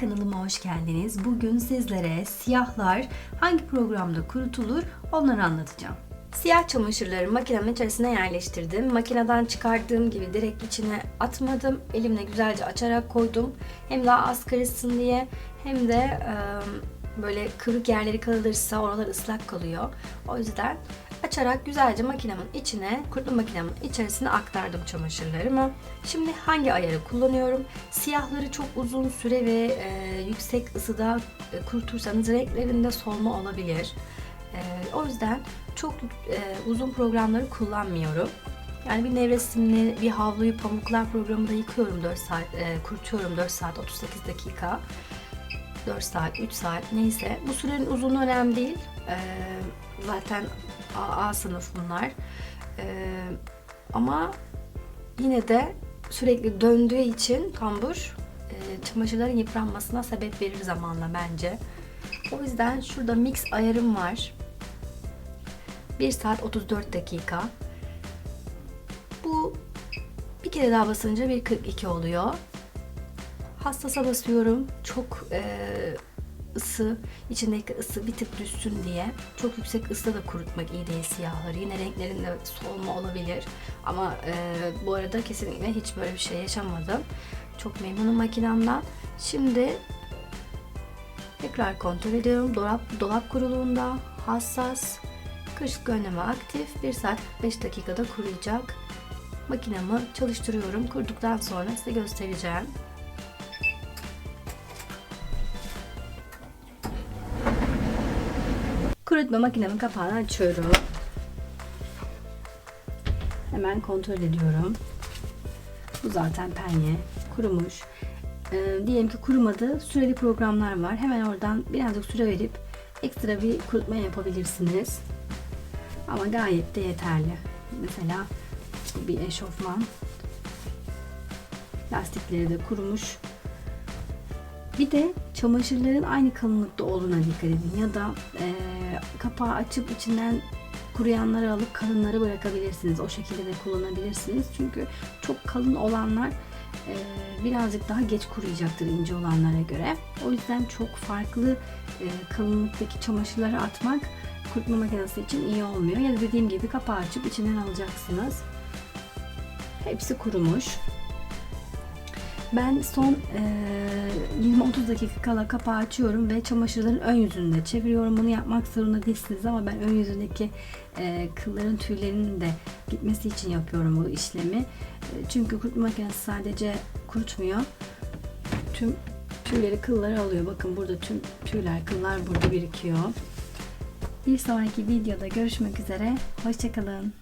kanalıma hoş geldiniz. Bugün sizlere siyahlar hangi programda kurutulur onları anlatacağım. Siyah çamaşırları makinemin içerisine yerleştirdim. Makineden çıkardığım gibi direkt içine atmadım. Elimle güzelce açarak koydum. Hem daha az karışsın diye hem de e, böyle kırık yerleri kalırsa oralar ıslak kalıyor. O yüzden açarak güzelce makinemin içine, kurutma makinemin içerisine aktardım çamaşırlarımı. Şimdi hangi ayarı kullanıyorum? Siyahları çok uzun süre ve e, yüksek ısıda e, kurutursanız renklerinde solma olabilir. E, o yüzden çok e, uzun programları kullanmıyorum. Yani bir nevresimli, bir havluyu pamuklar programında yıkıyorum 4 saat, e, kurutuyorum 4 saat 38 dakika. 4 saat, 3 saat neyse. Bu sürenin uzunluğu önemli değil. E, zaten A, A sınıf bunlar. E, ama yine de sürekli döndüğü için kambur e, çamaşırların yıpranmasına sebep verir zamanla bence. O yüzden şurada mix ayarım var. 1 saat 34 dakika. Bu bir kere daha basınca 1.42 oluyor. Hassasa basıyorum. Çok e, ısı, içindeki ısı bir tık düşsün diye. Çok yüksek ısıda da kurutmak iyi değil siyahları. Yine renklerinde solma olabilir. Ama e, bu arada kesinlikle hiç böyle bir şey yaşamadım. Çok memnunum makinemden. Şimdi tekrar kontrol ediyorum. Dolap, dolap kuruluğunda hassas, kışlık önleme aktif. 1 saat 5 dakikada kuruyacak. Makinemi çalıştırıyorum. Kurduktan sonra size göstereceğim. Kurutma makinemin kapağını açıyorum. Hemen kontrol ediyorum. Bu zaten penye. Kurumuş. Ee, diyelim ki kurumadı. Süreli programlar var. Hemen oradan birazcık süre verip ekstra bir kurutma yapabilirsiniz. Ama gayet de yeterli. Mesela bir eşofman. Lastikleri de kurumuş. Bir de çamaşırların aynı kalınlıkta olduğuna dikkat edin. Ya da e, kapağı açıp içinden kuruyanları alıp kalınları bırakabilirsiniz. O şekilde de kullanabilirsiniz. Çünkü çok kalın olanlar e, birazcık daha geç kuruyacaktır ince olanlara göre. O yüzden çok farklı e, kalınlıktaki çamaşırları atmak kurutma makinesi için iyi olmuyor. Ya da dediğim gibi kapağı açıp içinden alacaksınız. Hepsi kurumuş. Ben son e, 20-30 dakika kala kapağı açıyorum ve çamaşırların ön yüzünü de çeviriyorum. Bunu yapmak zorunda değilsiniz ama ben ön yüzündeki e, kılların tüylerinin de gitmesi için yapıyorum bu işlemi. E, çünkü kurutma makinesi sadece kurutmuyor. Tüm tüyleri kılları alıyor. Bakın burada tüm tüyler, kıllar burada birikiyor. Bir sonraki videoda görüşmek üzere. Hoşçakalın.